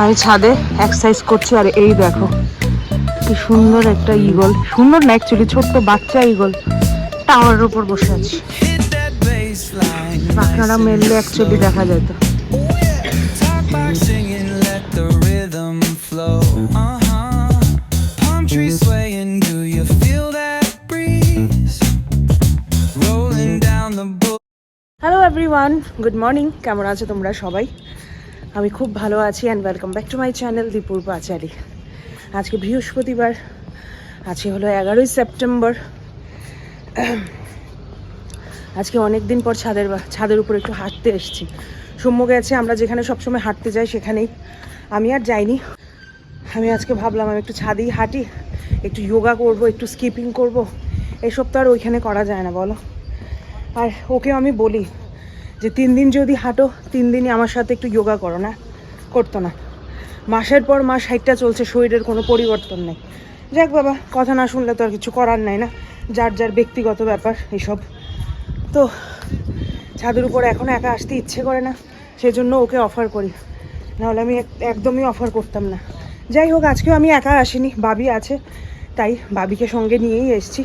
আমি ছাদে এক্সারসাইজ করছি আর এই দেখো কি সুন্দর একটা ইগল সুন্দর না অ্যাকচুয়ালি ছোট্ট বাচ্চা ইগল টাওয়ারের উপর বসে আছে. পাখনাটা মেললে অ্যাকচুয়ালি দেখা যেত trees swaying, do you good morning কেমন আছো তোমরা সবাই? আমি খুব ভালো আছি and welcome back to my channel দীপুর পাচারি আজকে বৃহস্পতিবার, আজকে হলো এগারোই সেপ্টেম্বর। আজকে অনেক দিন পর ছাদের ছাদের উপর একটু হাঁটতে এসেছি। সৌম্য গেছে, আমরা যেখানে সবসময় হাঁটতে যাই সেখানেই। আমি আর যাইনি। আমি আজকে ভাবলাম আমি একটু ছাদেই হাঁটি, একটু যোগা করব, একটু স্কিপিং করব। এসব তো আর ওইখানে করা যায় না, বলো। আর ওকেও আমি বলি যে তিন দিন যদি হাঁটো, তিন দিনই আমার সাথে একটু যোগা করো না? করতো না। মাসের পর মাস হাইটটা চলছে, শরীরের কোনো পরিবর্তন নেই। যাক বাবা, কথা না শুনলে তো আর কিছু করার নাই না? যার যার ব্যক্তিগত ব্যাপার, এসব। তো ছাদের উপর এখন একা আসতে ইচ্ছে করে না, সেজন্য ওকে অফার করি। নাহলে আমি এক- একদমই অফার করতাম না। যাই হোক, আজকেও আমি একা আসিনি বাবি আছে। তাই বাবিকে সঙ্গে নিয়েই এসেছি।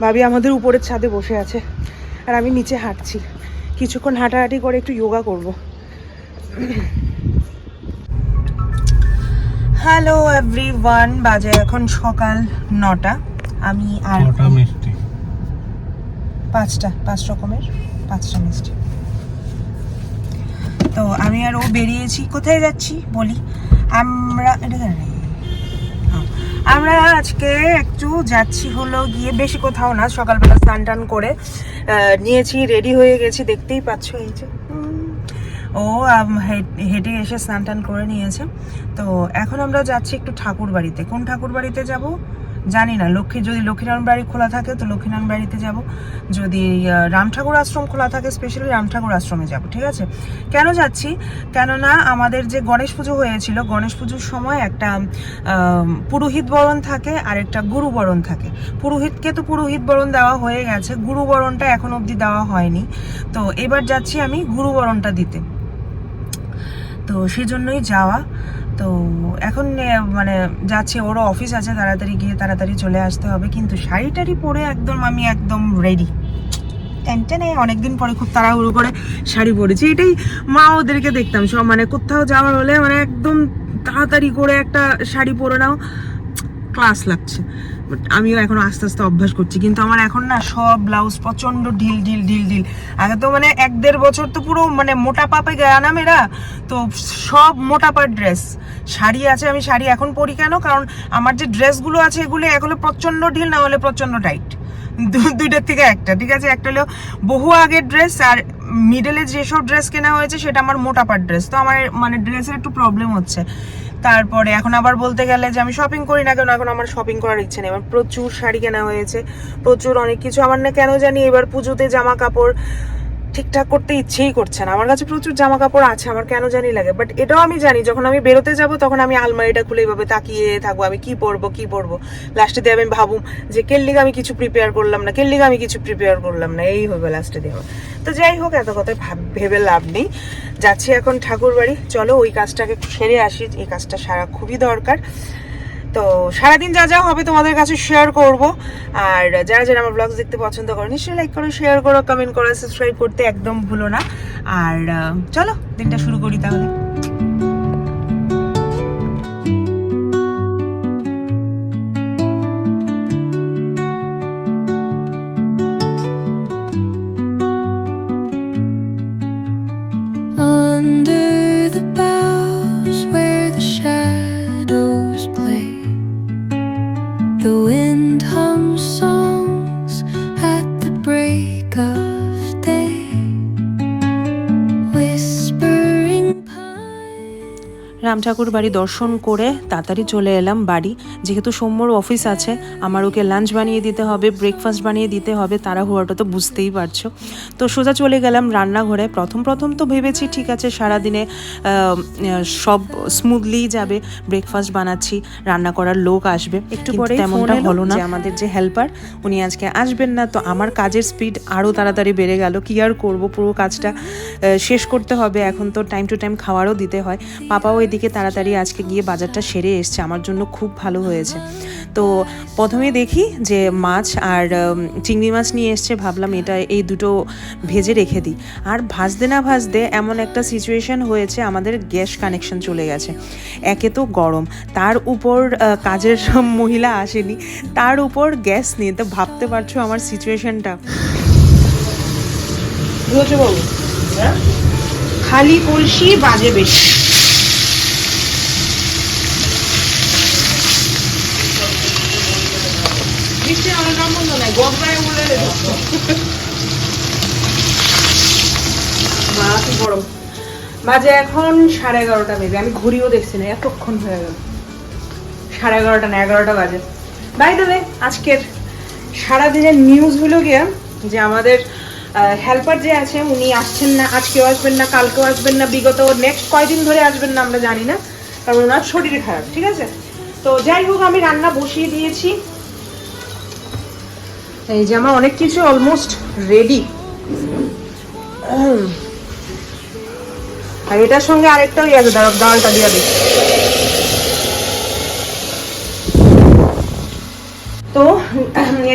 বাবি আমাদের উপরের ছাদে বসে আছে, আর আমি নিচে হাঁটছি। কিছুক্ষণ হাঁটাহাঁটি করে একটু যোগা করব। হ্যালো এভরিওয়ান বাজে এখন সকাল নটা। আমি আর মিষ্টি। পাঁচটা পাঁচ রকমের পাঁচটা মিষ্টি। তো আমি আর ও বেরিয়েছি। কোথায় যাচ্ছি বলি? আমরা এটা আমরা আজকে একটু যাচ্ছি হলো গিয়ে, বেশি কোথাও না, সকালবেলা স্নান টান করে নিয়েছি রেডি হয়ে গেছি, দেখতেই পাচ্ছ এই যে। ও হেঁটে এসে স্নান টান করে নিয়েছে। তো এখন আমরা যাচ্ছি একটু ঠাকুর বাড়িতে কোন ঠাকুর বাড়িতে যাব? জানি না লক্ষ্মী, যদি লক্ষ্মীনারায়ণ বাড়ি খোলা থাকে, তো লক্ষ্মীনারায়ণ বাড়িতে যাব। যদি রাম ঠাকুর আশ্রম খোলা থাকে স্পেশালি রাম ঠাকুর আশ্রমে যাব, ঠিক আছে? কেন যাচ্ছি? কেননা আমাদের যে গণেশ পুজো হয়েছিল, গণেশ পুজোর সময় একটা পুরোহিত বরণ থাকে আর একটা গুরু বরণ থাকে। পুরোহিতকে তো পুরোহিত বরণ দেওয়া হয়ে গেছে, গুরু বরণটা এখন অবধি দেওয়া হয়নি। তো এবার যাচ্ছি আমি গুরু বরণটা দিতে। তো সেজন্যই যাওয়া। তো এখন মানে যাচ্ছে, ওরও অফিস আছে, তাড়াতাড়ি গিয়ে তাড়াতাড়ি চলে আসতে হবে। কিন্তু শাড়ি টাড়ি পরে একদম আমি একদম রেডি টেনটেনে অনেকদিন পরে খুব তাড়াহুড়ো করে শাড়ি পরেছি। এটাই মা ওদেরকে দেখতাম, সব মানে কোথাও যাওয়ার হলে মানে একদম তাড়াতাড়ি করে একটা শাড়ি পরে নাও ক্লাস লাগছে। আমিও এখন আস্তে আস্তে অভ্যাস করছি। কিন্তু আমার এখন না সব ব্লাউজ প্রচণ্ড ঢিল ঢিল ঢিল ঢিল। আগে তো মানে এক দেড় বছর তো পুরো মানে মোটা পাপে গেয়া না মেয়েরা তো সব মোটা পার ড্রেস শাড়ি আছে, আমি শাড়ি এখন পরি কেন? কারণ আমার যে ড্রেসগুলো আছে, এগুলো এখনও হলে প্রচণ্ড ঢিল, না হলে প্রচণ্ড টাইট দুইটার থেকে একটা, ঠিক আছে? একটা হলো বহু আগের ড্রেস আর মিডলে যেসব ড্রেস কেনা হয়েছে, সেটা আমার মোটাপার ড্রেস তো আমার মানে ড্রেসের একটু প্রবলেম হচ্ছে। তারপরে এখন আবার বলতে গেলে যে আমি শপিং করি না কেন, এখন আমার শপিং করার ইচ্ছে নেই। আমার প্রচুর শাড়ি কেনা হয়েছে, প্রচুর অনেক কিছু। আমার না কেন জানি এবার পুজোতে জামা কাপড় ঠিকঠাক করতে ইচ্ছেই করছে না। আমার কাছে প্রচুর জামা কাপড় আছে, আমার কেন জানি লাগে। বাট এটাও আমি জানি, যখন আমি বেরোতে যাব, তখন আমি আলমারিটা খুলে এইভাবে তাকিয়ে থাকব, আমি কি পরবো কি পরবো। লাস্টে দিয়ে আমি ভাবুম যে কেল্লিগে আমি কিছু প্রিপেয়ার করলাম না কেল্লিগে আমি কিছু প্রিপেয়ার করলাম না, এই হবে লাস্টে দিয়ে। তো যাই হোক, এত কথা ভেবে লাভ নেই। যাচ্ছি এখন ঠাকুর বাড়ি চলো ওই কাজটাকে সেরে আসি, এই কাজটা সারা খুবই দরকার। তো সারাদিন যা যা হবে তোমাদের কাছে শেয়ার করব। আর যারা যারা আমার ব্লগস দেখতে পছন্দ করো, নিশ্চয়ই লাইক করো শেয়ার করো কমেন্ট করো সাবস্ক্রাইব করতে একদম ভুলো না। আর চলো, দিনটা শুরু করি তাহলে। রাম ঠাকুর বাড়ি দর্শন করে তাড়াতাড়ি চলে এলাম বাড়ি। যেহেতু সোমবার অফিস আছে আমার ওকে লাঞ্চ বানিয়ে দিতে হবে ব্রেকফাস্ট বানিয়ে দিতে হবে তাড়াহুড়োটা তো বুঝতেই পারছ। তো সোজা চলে গেলাম রান্নাঘরে। প্রথম প্রথম তো ভেবেছি ঠিক আছে সারাদিনে সব স্মুথলি যাবে ব্রেকফাস্ট বানাচ্ছি রান্না করার লোক আসবে। একটু পরে তেমনটা হলো না। আমাদের যে হেল্পার উনি আজকে আসবেন না তো আমার কাজের স্পিড আরও তাড়াতাড়ি বেড়ে গেল। কি আর করব? পুরো কাজটা শেষ করতে হবে। এখন তো টাইম টু টাইম খাওয়ারও দিতে হয়। পাপাও এদিকে দিকে তাড়াতাড়ি আজকে গিয়ে বাজারটা সেরে এসছে, আমার জন্য খুব ভালো হয়েছে। তো প্রথমে দেখি যে মাছ আর চিংড়ি মাছ নিয়ে এসছে, ভাবলাম এটা, এই দুটো ভেজে রেখে দিই। আর ভাজতে না ভাজতে এমন একটা সিচুয়েশন হয়েছে, আমাদের গ্যাস কানেকশন চলে গেছে। একে তো গরম, তার উপর কাজের মহিলা আসেনি, তার উপর গ্যাস নিয়ে, তো ভাবতে পারছ আমার সিচুয়েশনটা বুঝেছ খালি কলসি বাজে বেশি বৃষ্টি আমার মা, কি গরম। বাজে এখন সাড়ে এগারোটা বেজে, আমি ঘুরিও দেখছি না, এতক্ষণ হয়ে গেল। সাড়ে এগারোটা না, এগারোটা বাজে। বাই দেবে আজকের সারাদিনের নিউজ হলো গিয়া যে আমাদের হেল্পার যে আছে, উনি আসছেন না, আজকেও আসবেন না, কালকেও আসবেন না, বিগত নেক্সট কয়দিন ধরে আসবেন না আমরা জানি না, কারণ ওনার শরীর খারাপ, ঠিক আছে? তো যাই হোক, আমি রান্না বসিয়ে দিয়েছি। এই যে আমার অনেক কিছু অলমোস্ট রেডি আর এটার সঙ্গে আরেকটাও ইয়ে আছে ডালটা দিয়ে দিই। তো,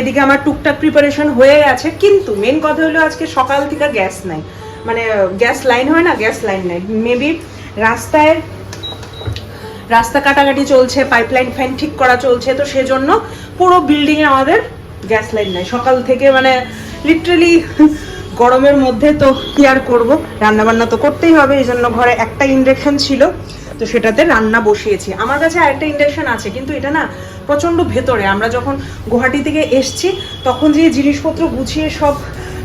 এদিকে আমার টুকটাক প্রিপারেশন হয়ে গেছে কিন্তু মেন কথা হলো আজকে সকাল থেকে গ্যাস নাই। মানে গ্যাস লাইন হয় না গ্যাস লাইন নাই। মেবি রাস্তায়, রাস্তা কাটাকাটি চলছে পাইপলাইন ফ্যান ঠিক করা চলছে, তো সেজন্য পুরো বিল্ডিং এ আমাদের গ্যাস লাইন নাই। সকাল থেকে মানে লিটারালি গরমের মধ্যে তো কি আর করব? রান্না বান্না তো করতেই হবে, এই জন্য ঘরে একটা ইন্ডাকশন ছিল, তো সেটাতে রান্না বসিয়েছি। আমার কাছে আরেকটা ইন্ডাকশন আছে, কিন্তু এটা না প্রচণ্ড ভেতরে। আমরা যখন গুয়াহাটি থেকে এসছি, তখন যে জিনিসপত্র গুছিয়ে সব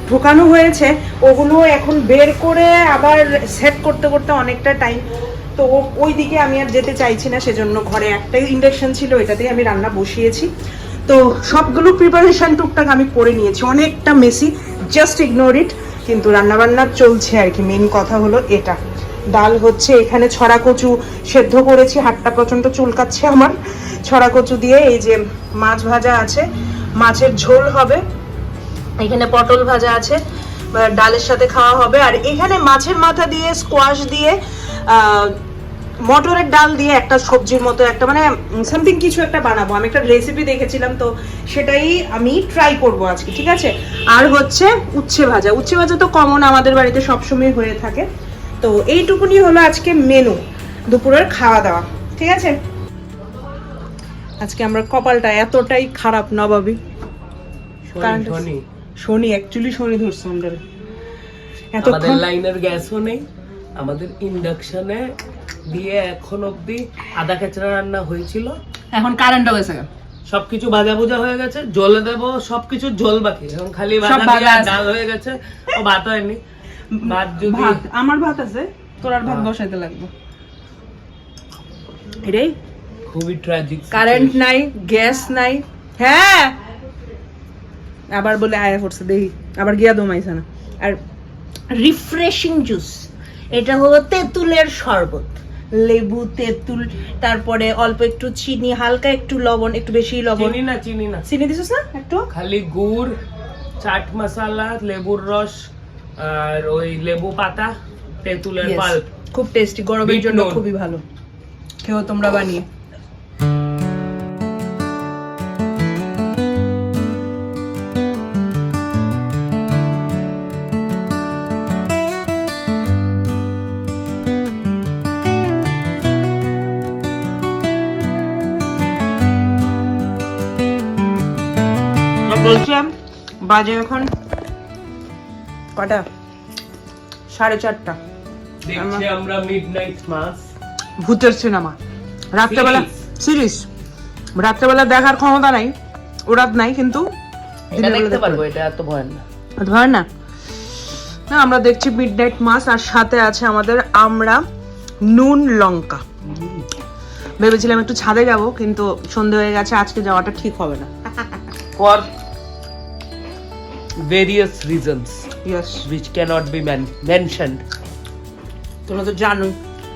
ঢোকানো হয়েছে, ওগুলো এখন বের করে আবার সেট করতে করতে অনেকটা টাইম তো ওই দিকে আমি আর যেতে চাইছি না, সেজন্য ঘরে একটাই ইন্ডাকশন ছিল, এটাতেই আমি রান্না বসিয়েছি। তো সবগুলো প্রিপারেশন টুকটাক আমি করে নিয়েছি। অনেকটা মেসি জাস্ট ইগনোর ইট কিন্তু রান্নাবান্না চলছে আর কি। মেন কথা হলো এটা। ডাল হচ্ছে, এখানে ছড়া কচু সেদ্ধ করেছি হাটটা প্রচণ্ড চুলকাচ্ছে আমার। ছড়া কচু দিয়ে এই যে মাছ ভাজা আছে, মাছের ঝোল হবে। এখানে পটল ভাজা আছে ডালের সাথে খাওয়া হবে। আর এখানে মাছের মাথা দিয়ে স্কোয়াশ দিয়ে মটরের ডাল দিয়ে একটা সবজির মতো একটা মানে সামথিং কিছু একটা বানাবো। আমি একটা রেসিপি দেখেছিলাম তো সেটাই আমি ট্রাই করব আজকে ঠিক আছে? আর হচ্ছে উচ্ছে ভাজা। উচ্ছে ভাজা তো কমন আমাদের বাড়িতে সবসময় হয়ে থাকে। তো এইটুকুনি হলো আজকে মেনু দুপুরের খাওয়া দাওয়া ঠিক আছে? আজকে আমরা কপালটা এতটাই খারাপ নবাবি শনি অ্যাকচুয়ালি শনি। ধরছে আমরা আমাদের লাইনের গ্যাসও নেই আমাদের ইন্ডাকশনে দিয়ে এখন অবধি আদা খেচড়া রান্না হয়েছিল। এখন কারেন্টও গেছে সবকিছু ভাজা ভুজা হয়ে গেছে জলে দেব সবকিছু জল বাকি। এখন খালি ভাজা। ডাল হয়ে গেছে ও ভাত হয়নি। ভাত যদি আমার ভাত আছে তোর আর ভাত বসাইতে লাগবে। এটাই খুবই ট্র্যাজিক কারেন্ট নাই গ্যাস নাই। হ্যাঁ! আবার বলে আয়া পড়ছে দেখি। আবার গিয়া দমাইছে না। আর রিফ্রেশিং জুস এটা হলো তেঁতুলের শরবত। লেবু তেঁতুল তারপরে অল্প একটু চিনি হালকা একটু লবণ একটু বেশি লবণ। চিনি না চিনি না। চিনি দিছিস না একটু? খালি গুড় চাট মশলা লেবুর রস আর ওই লেবু পাতা তেঁতুলের পাল্প। খুব টেস্টি গরমের জন্য খুবই ভালো। খেয়ে তোমরা বানিয়ে। বলছিলাম বাজে এখন কটা? সাড়ে চারটা। আমরা মিডনাইট মাস ভূতের সিনেমা রাত্রেবেলা সিরিজ রাত্রেবেলা দেখার ক্ষমতা নাই ওরাত নাই কিন্তু এটা দিনের বেলা দেখতে দেখতে পারব এটা এত ভয় না না? না আমরা দেখছি মিড নাইট মাস আর সাথে আছে আমাদের আমরা নুন লঙ্কা। ভেবেছিলাম একটু ছাদে যাব কিন্তু সন্ধে হয়ে গেছে আজকে যাওয়াটা ঠিক হবে না। for various reasons yes which cannot be man- mentioned. তোমরা তো জানো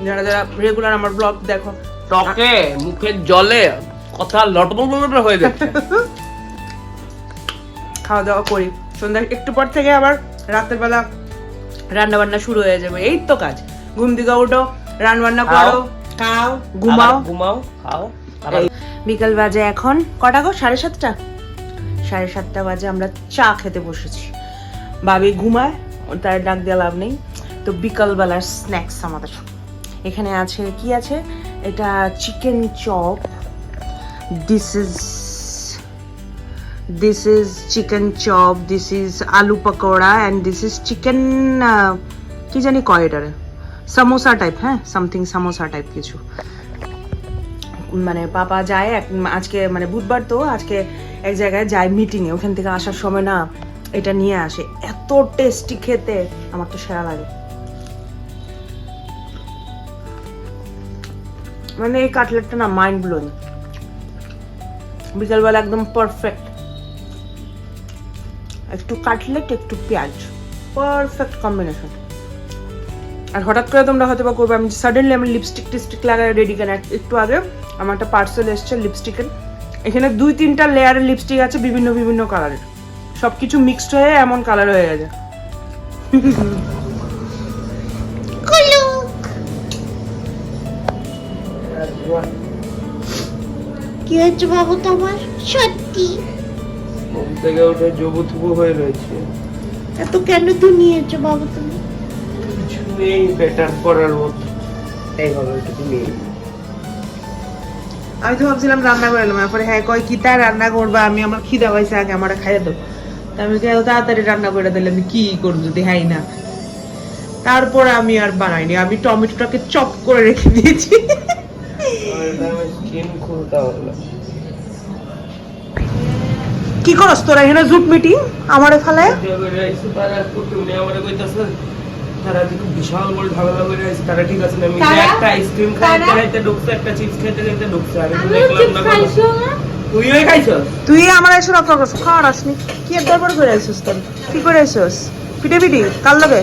যারা যারা রেগুলার আমার ব্লগ দেখো টকে মুখের জলে কথা লটবট হয়ে যাচ্ছে খাওয়া দাওয়া করি সন্ধ্যা একটু পর থেকে আবার রাতের বেলা রান্না বান্না শুরু হয়ে যাবে এই তো কাজ ঘুম থেকে উঠো রান্না বান্না করো খাও ঘুমাও ঘুমাও খাও বিকাল বাজে এখন কটা গো সাড়ে সাতটা সাড়ে সাতটা বাজে আমরা চা খেতে বসেছি। বাবি ঘুমায় তার ডাক দিয়ে লাভ নেই। তো বিকালবেলার স্ন্যাক্স আমাদের। এখানে আছে, কি আছে? এটা chicken chop this is this is chicken chop this is aloo pakora and this is chicken কি জানি কয় এটারে? সামোসা টাইপ হ্যাঁ? সামথিং সামোসা টাইপ কিছু। মানে পাপা যায় আজকে মানে বুধবার তো, আজকে এক জায়গায় যায় মিটিংয়ে ওখান থেকে আসার সময় না এটা নিয়ে আসে। এত টেস্টি খেতে, আমার তো সেরা লাগে। মানে এই কাটলেটটা না মাইন্ড ব্লোয়িং বিকালবেলা একদম পারফেক্ট একটু কাটলেট একটু পেঁয়াজ। পারফেক্ট কম্বিনেশন আর হঠাৎ করে তোমরা হয়তো বা করবে, আমি সাডেনলি আমি লিপস্টিক টিপস্টিক লাগাই রেডি কেন, একটু আগে আমার একটা পার্সেল এসছে লিপস্টিকের এখানে দুই তিনটা লেয়ারের লিপস্টিক আছে বিভিন্ন বিভিন্ন কালারের সব কিছু মিক্সড হয়ে এমন কালার হয়ে গেছে। কি হয়েছে বাবু তোমার? সত্যি। ঘুম থেকে উঠে জবু থুবু হয়ে রয়েছে। এত কেন তো নিয়েছো বাবু তুমি? কিছু নেই বেটার করার মতো। এই হলো এটুকু নেই। আমি তো ভাবছিলাম রান্না করে এলাম তারপরে হ্যাঁ কয় কি তাই রান্না করবা? আমি আমার খিদা পাইছে আগে, আমার খাইয়ে তা আমি কেন তাড়াতাড়ি রান্না করে দিলে আমি কি করব যদি হাই না? তারপর আমি আর বানাইনি, আমি টমেটোটাকে চপ করে রেখে দিয়েছি। কি করস তোরা এখানে জুট মিটিং আমারে ফালায় তারা যে খুব বিশাল বড় ঝামেলা করে আছে তারা ঠিক আছে না? আমি একটা আইসক্রিম খাইতে? খাইতে ঢুকছে একটা চিপস খাইতে খাইতে ঢুকছে আমি তো দেখলাম না খাইছো তুইও তুই আমার এসে রক্ষা করছ খাওয়ার আসনি কি এক গড়বড় করে আইসস তোর? কি করে আইসস পিটে পিটি কাল লগে?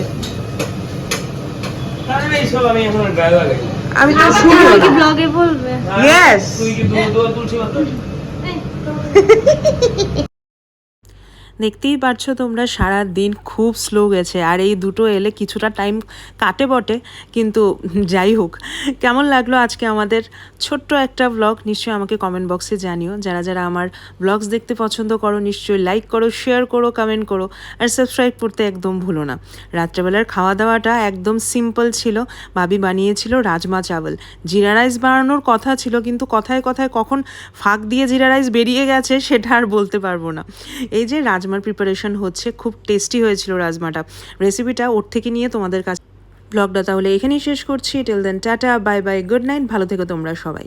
আমি তো শুনি কি ব্লগে বলবে। আর তুই কি দুধ তুলসী পাতা? দেখতেই পারছ তোমরা সারা দিন খুব স্লো গেছে। আর এই দুটো এলে কিছুটা টাইম কাটে বটে, কিন্তু যাই হোক, কেমন লাগল আজকে আমাদের ছোট্ট একটা ব্লগ নিশ্চয়ই আমাকে কমেন্ট বক্সে জানিও। যারা যারা আমার ব্লগস দেখতে পছন্দ করো, নিশ্চয়ই লাইক করো শেয়ার করো কমেন্ট করো। আর সাবস্ক্রাইব করতে একদম ভুলো না। রাত্রেবেলার খাওয়া দাওয়াটা একদম সিম্পল ছিল। ভাবি বানিয়েছিল রাজমা চাवल জিরা রাইস বানানোর কথা ছিল, কিন্তু কথায় কথায় কখন ফাঁক দিয়ে জিরা রাইস বেরিয়ে গেছে, সেটা আর বলতে পারব না। এই যে রাজমার প্রিপারেশন হচ্ছে, খুব টেস্টি হয়েছিল রাজমাটা। রেসিপিটা ওর থেকে নিয়ে তোমাদের কাছে ব্লগটা তাহলে এখানেই শেষ করছি। Till then tata bye bye good night ভালো থেকো তোমরা সবাই।